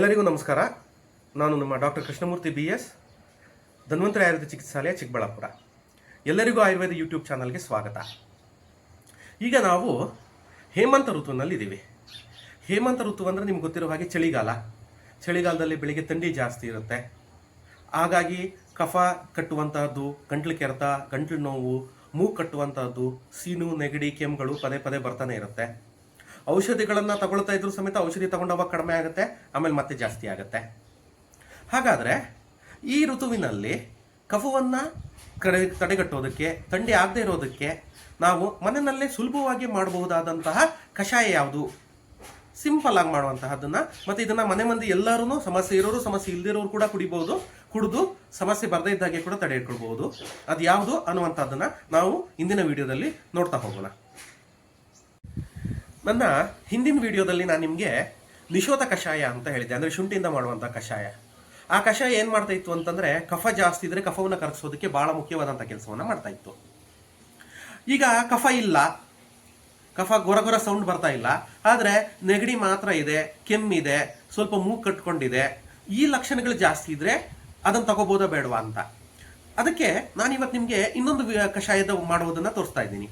ಎಲ್ಲರಿಗೂ ನಮಸ್ಕಾರ. ನಾನು ನಮ್ಮ doctor Krishnamurthy B S Dhanvantari Ayurveda Chikitsalaya Chikkaballapura. ಎಲ್ಲರಿಗೂ ಆಯುರ್ವೇದ ಯೂಟ್ಯೂಬ್ ಚಾನಲ್ಗೆ ಸ್ವಾಗತ. ಈಗ ನಾವು ಹೇಮಂತ ಋತುವಿನಲ್ಲಿದ್ದೀವಿ ಹೇಮಂತ ಋತು ಅಂದರೆ ನಿಮ್ಗೆ ಗೊತ್ತಿರೋ ಹಾಗೆ ಚಳಿಗಾಲ. ಚಳಿಗಾಲದಲ್ಲಿ ಬೆಳಿಗ್ಗೆ ಥಂಡಿ ಜಾಸ್ತಿ ಇರುತ್ತೆ. ಹಾಗಾಗಿ ಕಫ ಕಟ್ಟುವಂತಹದ್ದು, ಗಂಟ್ಲು ಕೆರೆತ, ಗಂಟ್ಲು ನೋವು, ಮೂಗು ಕಟ್ಟುವಂತಹದ್ದು, ಸೀನು, ನೆಗಡಿ ಕೆಮ್ಮುಗಳು ಪದೇ ಪದೇ ಬರ್ತಾನೆ ಇರುತ್ತೆ. ಔಷಧಿಗಳನ್ನು ತಗೊಳ್ತಾ ಇದ್ರು ಸಮೇತ ಔಷಧಿ ತಗೊಂಡವಾಗ ಕಡಿಮೆ ಆಗುತ್ತೆ, ಆಮೇಲೆ ಮತ್ತೆ ಜಾಸ್ತಿ ಆಗುತ್ತೆ. ಹಾಗಾದರೆ ಈ ಋತುವಿನಲ್ಲಿ ಕಫವನ್ನು ಕಡೆ, ತಡೆಗಟ್ಟೋದಕ್ಕೆ, ಥಂಡಿ ಆಗದೆ ಇರೋದಕ್ಕೆ ನಾವು ಮನೆಯಲ್ಲೇ ಸುಲಭವಾಗಿ ಮಾಡಬಹುದಾದಂತಹ ಕಷಾಯ ಯಾವುದು? ಸಿಂಪಲ್ ಆಗಿ ಮಾಡುವಂತಹದನ್ನ ಮತ್ತೆ ಇದನ್ನ ಮನೆ ಮಂದಿ ಎಲ್ಲರೂ ಸಮಸ್ಯೆ ಇರೋರು, ಸಮಸ್ಯೆ ಇಲ್ದಿರೋರು ಕೂಡ ಕುಡಿಬಹುದು ಕುಡಿದು ಸಮಸ್ಯೆ ಬರದೇ ಇದ್ದಾಗೆ ಕೂಡ ತಡೆ ಇಟ್ಕೊಳ್ಬಹುದು ಅದು ಯಾವುದು ಅನ್ನುವಂಥದ್ದನ್ನು ನಾವು ಇಂದಿನ ವಿಡಿಯೋದಲ್ಲಿ ನೋಡ್ತಾ ಹೋಗೋಣ. ನನ್ನ ಹಿಂದಿನ ವಿಡಿಯೋದಲ್ಲಿ ನಾನು ನಿಮಗೆ ನಿಶೋಧ ಕಷಾಯ ಅಂತ ಹೇಳಿದ್ದೆ. ಅಂದರೆ ಶುಂಠಿಯಿಂದ ಮಾಡುವಂಥ ಕಷಾಯ. ಆ ಕಷಾಯ ಏನು ಮಾಡ್ತಾ ಇತ್ತು ಅಂತಂದರೆ ಕಫ ಜಾಸ್ತಿ ಇದ್ದರೆ ಕಫವನ್ನು ಕರಗಿಸೋದಕ್ಕೆ ಭಾಳ ಮುಖ್ಯವಾದಂಥ ಕೆಲಸವನ್ನು ಮಾಡ್ತಾ ಇತ್ತು. ಈಗ ಕಫ ಇಲ್ಲ. ಕಫ ಗೊರ ಗೊರ ಸೌಂಡ್ ಬರ್ತಾ ಇಲ್ಲ. ಆದರೆ ನೆಗಡಿ ಮಾತ್ರ ಇದೆ, ಕೆಮ್ಮಿದೆ, ಸ್ವಲ್ಪ ಮೂಗು ಕಟ್ಕೊಂಡಿದೆ. ಈ ಲಕ್ಷಣಗಳು ಜಾಸ್ತಿ ಇದ್ದರೆ ಅದನ್ನು ತಗೋಬೋದಾ ಬೇಡವಾ ಅಂತ. ಅದಕ್ಕೆ ನಾನು ಇವತ್ತು ನಿಮಗೆ ಇನ್ನೊಂದು ಕಷಾಯದ ಮಾಡುವುದನ್ನು ತೋರಿಸ್ತಾ ಇದ್ದೀನಿ.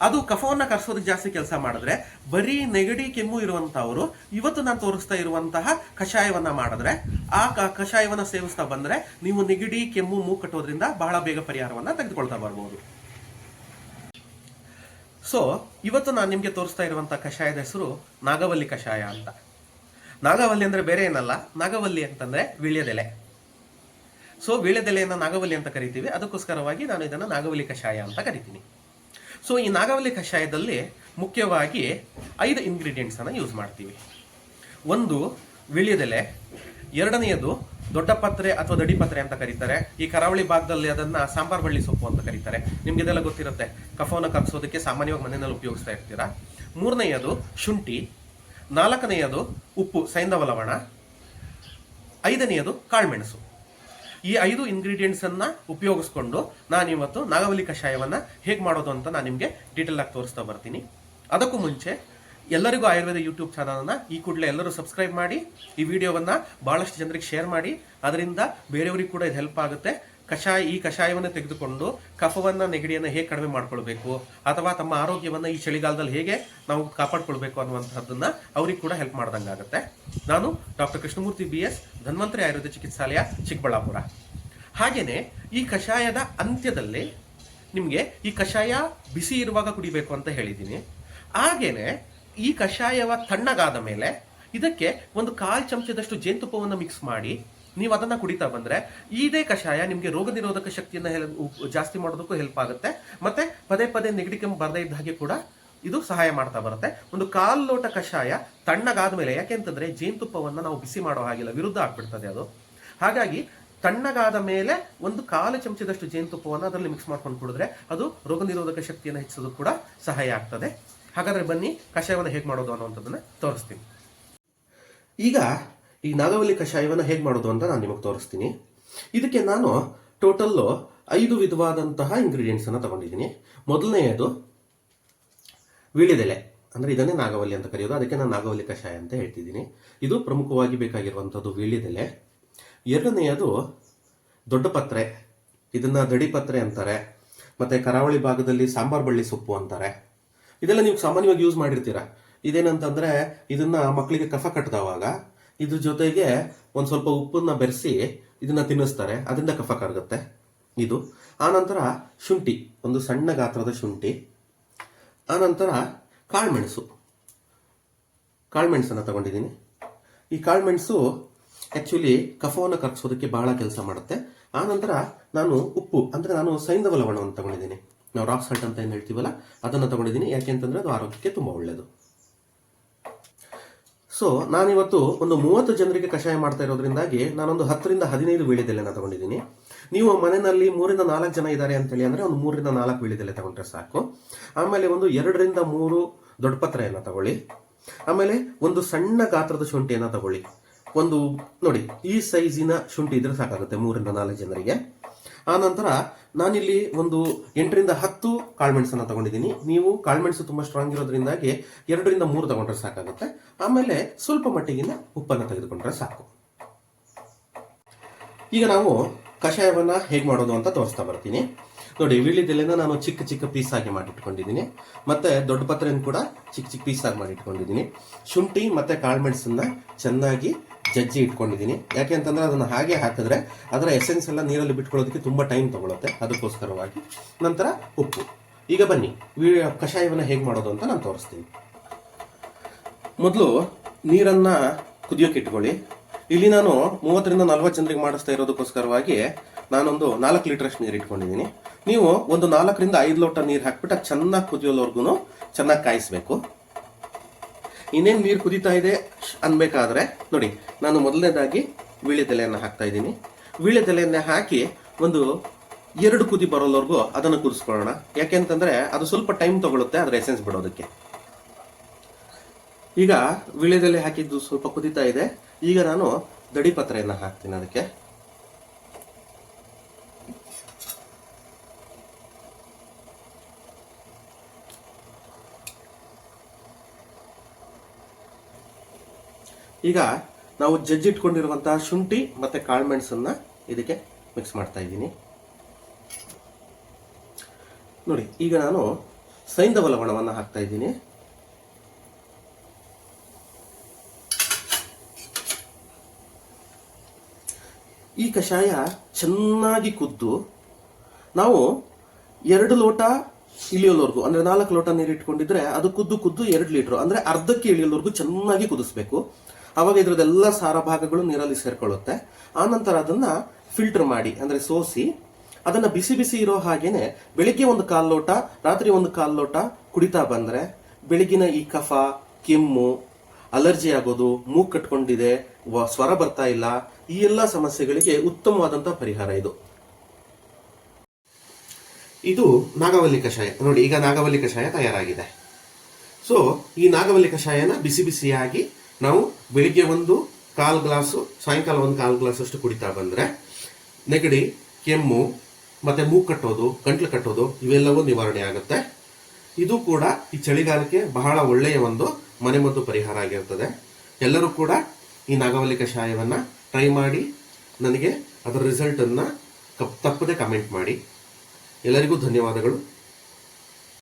ಅದು ಕಫವನ್ನ ಕರೆಸೋದಕ್ಕೆ ಜಾಸ್ತಿ ಕೆಲಸ ಮಾಡಿದ್ರೆ ಬರೀ ನೆಗಡಿ, ಕೆಮ್ಮು ಇರುವಂತಹವರು ಇವತ್ತು ನಾನು ತೋರಿಸ್ತಾ ಇರುವಂತಹ ಕಷಾಯವನ್ನ ಮಾಡಿದ್ರೆ, ಆ ಕಷಾಯವನ್ನ ಸೇವಿಸ್ತಾ ಬಂದ್ರೆ ನೀವು ನೆಗಡಿ, ಕೆಮ್ಮು ಮೂ ಕಟ್ಟೋದ್ರಿಂದ ಬಹಳ ಬೇಗ ಪರಿಹಾರವನ್ನ ತೆಗೆದುಕೊಳ್ತಾ ಬರ್ಬೋದು. ಸೊ ಇವತ್ತು ನಾನು ನಿಮಗೆ ತೋರಿಸ್ತಾ ಇರುವಂಥ ಕಷಾಯದ ಹೆಸರು ನಾಗವಲ್ಲಿ ಕಷಾಯ ಅಂತ. ನಾಗವಲ್ಲಿ ಅಂದ್ರೆ ಬೇರೆ ಏನಲ್ಲ, ನಾಗವಲ್ಲಿ ಅಂತಂದ್ರೆ ವಿಳ್ಯದೆಲೆ. ಸೊ ವೀಳ್ಯದೆಲೆಯನ್ನು ನಾಗವಲ್ಲಿ ಅಂತ ಕರಿತೀವಿ. ಅದಕ್ಕೋಸ್ಕರವಾಗಿ ನಾನು ಇದನ್ನು ನಾಗವಲ್ಲಿ ಕಷಾಯ ಅಂತ ಕರಿತೀನಿ. ಸೊ ಈ ನಾಗಾವಲಿ ಕಷಾಯದಲ್ಲಿ ಮುಖ್ಯವಾಗಿ ಐದು ಇಂಗ್ರೀಡಿಯೆಂಟ್ಸನ್ನು ಯೂಸ್ ಮಾಡ್ತೀವಿ. ಒಂದು, ವೀಳ್ಯದೆಲೆ. ಎರಡನೆಯದು, ದೊಡ್ಡ ಪತ್ರೆ ಅಥವಾ ದಡಿಪತ್ರೆ ಅಂತ ಕರೀತಾರೆ. ಈ ಕರಾವಳಿ ಭಾಗದಲ್ಲಿ ಅದನ್ನ ಸಾಂಬಾರ್ ಬಳ್ಳಿ ಸೊಪ್ಪು ಅಂತ ಕರೀತಾರೆ. ನಿಮ್ಗೆ ಇದೆಲ್ಲ ಗೊತ್ತಿರುತ್ತೆ, ಕಫವನ್ನು ಕಪ್ಸೋದಕ್ಕೆ ಸಾಮಾನ್ಯವಾಗಿ ಮನೆಯಲ್ಲಿ ಉಪಯೋಗಿಸ್ತಾ ಇರ್ತೀರಾ? ಮೂರನೆಯದು, ಶುಂಠಿ. ನಾಲ್ಕನೆಯದು, ಉಪ್ಪು, ಸೈಂಧವ ಲವಣ. ಐದನೆಯದು, ಕಾಳುಮೆಣಸು. ಈ ಐದು ಇಂಗ್ರೀಡಿಯೆಂಟ್ಸ್ ಅನ್ನ ಉಪಯೋಗಿಸ್ಕೊಂಡು ನಾನು ಇವತ್ತು ನಾಗವಲಿ ಕಷಾಯವನ್ನ ಹೇಗೆ ಮಾಡೋದು ಅಂತ ನಾನು ನಿಮಗೆ ಡೀಟೇಲ್ ಆಗಿ ತೋರಿಸ್ತಾ ಬರ್ತೀನಿ. ಅದಕ್ಕೂ ಮುಂಚೆ ಎಲ್ಲರಿಗೂ ಆಯುರ್ವೇದ ಯೂಟ್ಯೂಬ್ ಚಾನಲನ್ನು ಈ ಕೂಡಲೇ ಎಲ್ಲರೂ ಸಬ್ಸ್ಕ್ರೈಬ್ ಮಾಡಿ, ಈ ವಿಡಿಯೋವನ್ನ ಬಹಳಷ್ಟು ಜನರಿಗೆ ಶೇರ್ ಮಾಡಿ, ಅದರಿಂದ ಬೇರೆಯವರಿಗೆ ಕೂಡ ಇದು ಹೆಲ್ಪ್ ಆಗುತ್ತೆ. ಕಷಾಯ, ಈ ಕಷಾಯವನ್ನು ತೆಗೆದುಕೊಂಡು ಕಫವನ್ನ, ನೆಗಡಿಯನ್ನು ಹೇಗೆ ಕಡಿಮೆ ಮಾಡ್ಕೊಳ್ಬೇಕು, ಅಥವಾ ತಮ್ಮ ಆರೋಗ್ಯವನ್ನು ಈ ಚಳಿಗಾಲದಲ್ಲಿ ಹೇಗೆ ನಾವು ಕಾಪಾಡಿಕೊಳ್ಬೇಕು ಅನ್ನುವಂಥದ್ದನ್ನು ಅವ್ರಿಗೆ ಕೂಡ ಹೆಲ್ಪ್ ಮಾಡ್ದಂಗಾಗುತ್ತೆ. ನಾನು doctor Krishnamurthy B S Dhanvantari Ayurveda Chikitsalaya Chikkaballapura. ಹಾಗೇನೆ ಈ ಕಷಾಯದ ಅಂತ್ಯದಲ್ಲಿ ನಿಮಗೆ ಈ ಕಷಾಯ ಬಿಸಿ ಇರುವಾಗ ಕುಡಿಬೇಕು ಅಂತ ಹೇಳಿದ್ದೀನಿ. ಹಾಗೇನೆ ಈ ಕಷಾಯವ ತಣ್ಣಗಾದ ಮೇಲೆ ಇದಕ್ಕೆ ಒಂದು ಕಾಲು ಚಮಚದಷ್ಟು ಜೇನುತುಪ್ಪವನ್ನು ಮಿಕ್ಸ್ ಮಾಡಿ ನೀವು ಅದನ್ನ ಕುಡಿತಾ ಬಂದ್ರೆ ಇದೇ ಕಷಾಯ ನಿಮಗೆ ರೋಗ ನಿರೋಧಕ ಶಕ್ತಿಯನ್ನು ಹೆಲ್- ಜಾಸ್ತಿ ಮಾಡೋದಕ್ಕೂ ಹೆಲ್ಪ್ ಆಗುತ್ತೆ. ಮತ್ತೆ ಪದೇ ಪದೇ ನೆಗಡಿ ಕೆಮ್ಮು ಬರದೇ ಇದ್ದ ಹಾಗೆ ಕೂಡ ಇದು ಸಹಾಯ ಮಾಡ್ತಾ ಬರುತ್ತೆ. ಒಂದು ಕಾಲು ಲೋಟ ಕಷಾಯ ತಣ್ಣಗಾದ ಮೇಲೆ ಯಾಕೆಂತಂದ್ರೆ ಜೇನುತುಪ್ಪವನ್ನು ನಾವು ಬಿಸಿ ಮಾಡೋ ಹಾಗಿಲ್ಲ ವಿರುದ್ಧ ಆಗ್ಬಿಡ್ತದೆ ಅದು. ಹಾಗಾಗಿ ತಣ್ಣಗಾದ ಮೇಲೆ ಒಂದು ಕಾಲು ಚಮಚದಷ್ಟು ಜೇನುತುಪ್ಪವನ್ನು ಅದರಲ್ಲಿ ಮಿಕ್ಸ್ ಮಾಡ್ಕೊಂಡು ಕುಡಿದ್ರೆ ಅದು ರೋಗ ನಿರೋಧಕ ಶಕ್ತಿಯನ್ನು ಹೆಚ್ಚಿಸೋದು ಕೂಡ ಸಹಾಯ ಆಗ್ತದೆ. ಹಾಗಾದ್ರೆ ಬನ್ನಿ, ಕಷಾಯವನ್ನು ಹೇಗೆ ಮಾಡೋದು ಅನ್ನುವಂಥದ್ದನ್ನ ತೋರಿಸ್ತೀನಿ. ಈಗ ಈ ನಾಗವಲ್ಲಿ ಕಷಾಯವನ್ನು ಹೇಗೆ ಮಾಡೋದು ಅಂತ ನಾನು ನಿಮಗೆ ತೋರಿಸ್ತೀನಿ. ಇದಕ್ಕೆ ನಾನು ಟೋಟಲ್ಲು ಐದು ವಿಧವಾದಂತಹ ಇಂಗ್ರೀಡಿಯೆಂಟ್ಸನ್ನು ತಗೊಂಡಿದ್ದೀನಿ. ಮೊದಲನೆಯದು ವೀಳ್ಯದೆಲೆ, ಅಂದ್ರೆ ಇದನ್ನೇ ನಾಗವಲ್ಲಿ ಅಂತ ಕರೆಯೋದು. ಅದಕ್ಕೆ ನಾನು ನಾಗವಲ್ಲಿ ಕಷಾಯ ಅಂತ ಹೇಳ್ತಿದ್ದೀನಿ. ಇದು ಪ್ರಮುಖವಾಗಿ ಬೇಕಾಗಿರುವಂಥದ್ದು ವೀಳ್ಯದೆಲೆ. ಎರಡನೆಯದು ದೊಡ್ಡ ಪತ್ರೆ ಇದನ್ನ ದಡಿಪತ್ರೆ ಅಂತಾರೆ. ಮತ್ತೆ ಕರಾವಳಿ ಭಾಗದಲ್ಲಿ ಸಾಂಬಾರ್ ಬಳ್ಳಿ ಸೊಪ್ಪು ಅಂತಾರೆ. ಇದೆಲ್ಲ ನೀವು ಸಾಮಾನ್ಯವಾಗಿ ಯೂಸ್ ಮಾಡಿರ್ತೀರ? ಇದೇನಂತಂದ್ರೆ ಇದನ್ನ ಮಕ್ಕಳಿಗೆ ಕಫ ಕಟ್ಟದವಾಗ ಇದ್ರ ಜೊತೆಗೆ ಒಂದು ಸ್ವಲ್ಪ ಉಪ್ಪನ್ನ ಬೆರೆಸಿ ಇದನ್ನ ತಿನ್ನಿಸ್ತಾರೆ. ಅದರಿಂದ ಕಫ ಕರಗುತ್ತೆ. ಇದು. ಆನಂತರ ಶುಂಠಿ, ಒಂದು ಸಣ್ಣ ಗಾತ್ರದ ಶುಂಠಿ. ಆನಂತರ ಕಾಳುಮೆಣಸು. ಕಾಳುಮೆಣಸನ್ನು ತಗೊಂಡಿದ್ದೀನಿ. ಈ ಕಾಳುಮೆಣಸು ಆ್ಯಕ್ಚುಲಿ ಕಫವನ್ನು ಕರಗಿಸೋದಕ್ಕೆ ಬಹಳ ಕೆಲಸ ಮಾಡುತ್ತೆ. ಆನಂತರ ನಾನು ಉಪ್ಪು, ಅಂದರೆ ನಾನು ಸೈಂಧವ ಲವಣವನ್ನು ತಗೊಂಡಿದ್ದೀನಿ. ನಾವು ರಾಕ್ ಸಾಲ್ಟ್ ಅಂತ ಏನು ಹೇಳ್ತೀವಲ್ಲ, ಅದನ್ನು ತಗೊಂಡಿದ್ದೀನಿ. ಯಾಕೆ ಅಂತಂದರೆ ಅದು ಆರೋಗ್ಯಕ್ಕೆ ತುಂಬ ಒಳ್ಳೆಯದು ಸೊ ನಾನಿವತ್ತು ಒಂದು ಮೂವತ್ತು ಜನರಿಗೆ ಕಷಾಯ ಮಾಡ್ತಾ ಇರೋದ್ರಿಂದಾಗಿ ನಾನೊಂದು ಹತ್ತರಿಂದ ಹದಿನೈದು ವೀಳ್ಯದೆಲೆನ ತಗೊಂಡಿದ್ದೀನಿ. ನೀವು ಮನೆಯಲ್ಲಿ ಮೂರಿಂದ ನಾಲ್ಕು ಜನ ಇದ್ದಾರೆ ಅಂತೇಳಿ ಅಂದರೆ ಒಂದು ಮೂರಿಂದ ನಾಲ್ಕು ವೀಳ್ಯದೆಲೆ ತಗೊಂಡ್ರೆ ಸಾಕು. ಆಮೇಲೆ ಒಂದು ಎರಡರಿಂದ ಮೂರು ದೊಡ್ಡ ಪತ್ರೆಯನ್ನು ತಗೊಳ್ಳಿ. ಆಮೇಲೆ ಒಂದು ಸಣ್ಣ ಗಾತ್ರದ ಶುಂಠಿಯನ್ನು ತಗೊಳ್ಳಿ. ಒಂದು, ನೋಡಿ, ಈ ಸೈಜಿನ ಶುಂಠಿ ಇದ್ರೆ ಸಾಕಾಗುತ್ತೆ ಮೂರಿಂದ ನಾಲ್ಕು ಜನರಿಗೆ. ಆ ನಂತರ ನಾನಿಲ್ಲಿ ಒಂದು ಎಂಟರಿಂದ ಹತ್ತು ಕಾಳುಮೆಣಸನ್ನು ತಗೊಂಡಿದ್ದೀನಿ. ನೀವು ಕಾಳುಮೆಣಸು ತುಂಬ ಸ್ಟ್ರಾಂಗ್ ಇರೋದ್ರಿಂದಾಗಿ ಎರಡರಿಂದ ಮೂರು ತಗೊಂಡ್ರೆ ಸಾಕಾಗುತ್ತೆ. ಆಮೇಲೆ ಸ್ವಲ್ಪ ಮಟ್ಟಿಗಿನ ಉಪ್ಪನ್ನು ತೆಗೆದುಕೊಂಡ್ರೆ ಸಾಕು. ಈಗ ನಾವು ಕಷಾಯವನ್ನ ಹೇಗೆ ಮಾಡೋದು ಅಂತ ತೋರಿಸ್ತಾ ಬರ್ತೀನಿ. ನೋಡಿ ವೀಳ್ಯದೆಲೆನ ನಾನು ಚಿಕ್ಕ ಚಿಕ್ಕ ಪೀಸ್ ಆಗಿ ಮಾಡಿಟ್ಕೊಂಡಿದ್ದೀನಿ. ಮತ್ತೆ ದೊಡ್ಡ ಪತ್ರೆಯನ್ನು ಕೂಡ ಚಿಕ್ಕ ಚಿಕ್ಕ ಪೀಸ್ ಆಗಿ ಮಾಡಿಟ್ಕೊಂಡಿದ್ದೀನಿ. ಶುಂಠಿ ಮತ್ತೆ ಕಾಳುಮೆಣಸನ್ನ ಚೆನ್ನಾಗಿ ಜಜ್ಜಿ ಇಟ್ಕೊಂಡಿದ್ದೀನಿ. ಯಾಕೆ ಅಂತಂದ್ರೆ ಅದನ್ನ ಹಾಗೆ ಹಾಕಿದ್ರೆ ಅದರ ಎಸೆನ್ಸ್ ಎಲ್ಲ ನೀರಲ್ಲಿ ಬಿಟ್ಕೊಳ್ಳೋದಕ್ಕೆ ತುಂಬಾ ಟೈಮ್ ತಗೊಳುತ್ತೆ. ಅದಕ್ಕೋಸ್ಕರವಾಗಿ. ನಂತರ ಉಪ್ಪು. ಈಗ ಬನ್ನಿ ಕಷಾಯವನ್ನು ಹೇಗೆ ಮಾಡೋದು ಅಂತ ನಾನು ತೋರಿಸ್ತೀನಿ. ಮೊದಲು ನೀರನ್ನ ಕುದಿಯೋಕೆ ಇಟ್ಕೊಳ್ಳಿ. ಇಲ್ಲಿ ನಾನು ಮೂವತ್ತರಿಂದ ನಲ್ವತ್ತು ಜನರಿಗೆ ಮಾಡಿಸ್ತಾ ಇರೋದಕ್ಕೋಸ್ಕರವಾಗಿ ನಾನೊಂದು ನಾಲ್ಕು ಲೀಟರ್ಷ್ಟು ನೀರು ಇಟ್ಕೊಂಡಿದ್ದೀನಿ. ನೀವು ಒಂದು ನಾಲ್ಕರಿಂದ ಐದು ಲೋಟ ನೀರು ಹಾಕ್ಬಿಟ್ಟು ಚೆನ್ನಾಗಿ ಕುದಿಯೋಲ್ವರ್ಗು ಚೆನ್ನಾಗಿ ಕಾಯಿಸ್ಬೇಕು. ಇನ್ನೇನು ನೀರು ಕುದೀತಾ ಇದೆ ಅನ್ಬೇಕಾದ್ರೆ, ನೋಡಿ, ನಾನು ಮೊದಲನೇದಾಗಿ ವೀಳ್ಯದೆಲೆಯನ್ನು ಹಾಕ್ತಾ ಇದ್ದೀನಿ. ವೀಳ್ಯದೆಲೆಯನ್ನ ಹಾಕಿ ಒಂದು ಎರಡು ಕುದಿ ಬರೋಲ್ವರೆಗೂ ಅದನ್ನು ಕುದಿಸ್ಕೊಳ್ಳೋಣ. ಯಾಕೆಂತಂದ್ರೆ ಅದು ಸ್ವಲ್ಪ ಟೈಮ್ ತಗೊಳುತ್ತೆ, ಅದರ ಎಸೆನ್ಸ್ ಬಿಡೋದಕ್ಕೆ. ಈಗ ವೀಳ್ಯದೆಲೆ ಹಾಕಿದ್ದು ಸ್ವಲ್ಪ ಕುದಿತಾ ಇದೆ. ಈಗ ನಾನು ದಡಿಪತ್ರೆಯನ್ನು ಹಾಕ್ತೀನಿ ಅದಕ್ಕೆ. ಈಗ ನಾವು ಜಜ್ಜಿಟ್ಕೊಂಡಿರುವಂತಹ ಶುಂಠಿ ಮತ್ತೆ ಕಾಳುಮೆಣಸನ್ನ ಇದಕ್ಕೆ ಮಿಕ್ಸ್ ಮಾಡ್ತಾ ಇದ್ದೀನಿ. ನೋಡಿ, ಈಗ ನಾನು ಸೈಂಧವ ಲವಣವನ್ನು ಹಾಕ್ತಾ ಇದ್ದೀನಿ. ಈ ಕಷಾಯ ಚೆನ್ನಾಗಿ ಕುದ್ದು ನಾವು ಎರಡು ಲೋಟ ಇಳಿಯೋಲ್ವರೆಗೂ ಅಂದ್ರೆ ನಾಲ್ಕು ಲೋಟ ನೀರು ಇಟ್ಕೊಂಡಿದ್ರೆ ಅದು ಕುದ್ದು ಕುದ್ದು ಎರಡು ಲೀಟರ್, ಅಂದ್ರೆ ಅರ್ಧಕ್ಕೆ ಇಳಿಯೋಲ್ವರೆಗೂ ಚೆನ್ನಾಗಿ ಕುದಿಸ್ಬೇಕು. ಆವಾಗ ಇದ್ರದ್ದೆಲ್ಲ ಸಾರ ಭಾಗಗಳು ನೀರಲ್ಲಿ ಸೇರ್ಕೊಳ್ಳುತ್ತೆ. ಆ ನಂತರ ಅದನ್ನ ಫಿಲ್ಟರ್ ಮಾಡಿ, ಅಂದ್ರೆ ಸೋಸಿ, ಅದನ್ನ ಬಿಸಿ ಬಿಸಿ ಇರೋ ಹಾಗೇನೆ ಬೆಳಿಗ್ಗೆ ಒಂದು ಕಾಲ್ ಲೋಟ, ರಾತ್ರಿ ಒಂದು ಕಾಲ್ ಲೋಟ ಕುಡಿತಾ ಬಂದ್ರೆ ಬೆಳಗಿನ ಈ ಕಫ, ಕೆಮ್ಮು ಅಲರ್ಜಿ ಆಗೋದು, ಮೂಗ್ ಕಟ್ಕೊಂಡಿದೆ ಸ್ವರ ಬರ್ತಾ ಇಲ್ಲ, ಈ ಎಲ್ಲ ಸಮಸ್ಯೆಗಳಿಗೆ ಉತ್ತಮವಾದಂತಹ ಪರಿಹಾರ ಇದು. ಇದು ನಾಗವಲ್ಲಿ ಕಷಾಯ. ನೋಡಿ, ಈಗ ನಾಗವಲ್ಲಿ ಕಷಾಯ ತಯಾರಾಗಿದೆ. ಸೊ ಈ ನಾಗವಲ್ಲಿ ಕಷಾಯನ ಬಿಸಿ ಬಿಸಿಯಾಗಿ ನಾವು ಬೆಳಿಗ್ಗೆ ಒಂದು ಕಾಲು ಗ್ಲಾಸು, ಸಾಯಂಕಾಲ ಒಂದು ಕಾಲು ಗ್ಲಾಸ್ ಅಷ್ಟು ಕುಡಿತಾ ಬಂದ್ರೆ, ನೆಗಡಿ, ಕೆಮ್ಮು, ಮತ್ತೆ ಮೂಗು ಕಟ್ಟೋದು, ಗಂಟ್ಲು ಕಟ್ಟೋದು, ಇವೆಲ್ಲವೂ ನಿವಾರಣೆ ಆಗುತ್ತೆ. ಇದು ಕೂಡ ಈ ಚಳಿಗಾಲಕ್ಕೆ ಬಹಳ ಒಳ್ಳೆಯ ಒಂದು ಮನೆಮದ್ದು ಪರಿಹಾರ ಆಗಿರ್ತದೆ. ಎಲ್ಲರೂ ಕೂಡ ಈ ನಾಗವಲ್ಲಿ ಕಷಾಯವನ್ನ ಟ್ರೈ ಮಾಡಿ, ನನಗೆ ಅದರ ರಿಸಲ್ಟನ್ನು ತಪ್ಪದೆ ಕಮೆಂಟ್ ಮಾಡಿ. ಎಲ್ಲರಿಗೂ ಧನ್ಯವಾದಗಳು.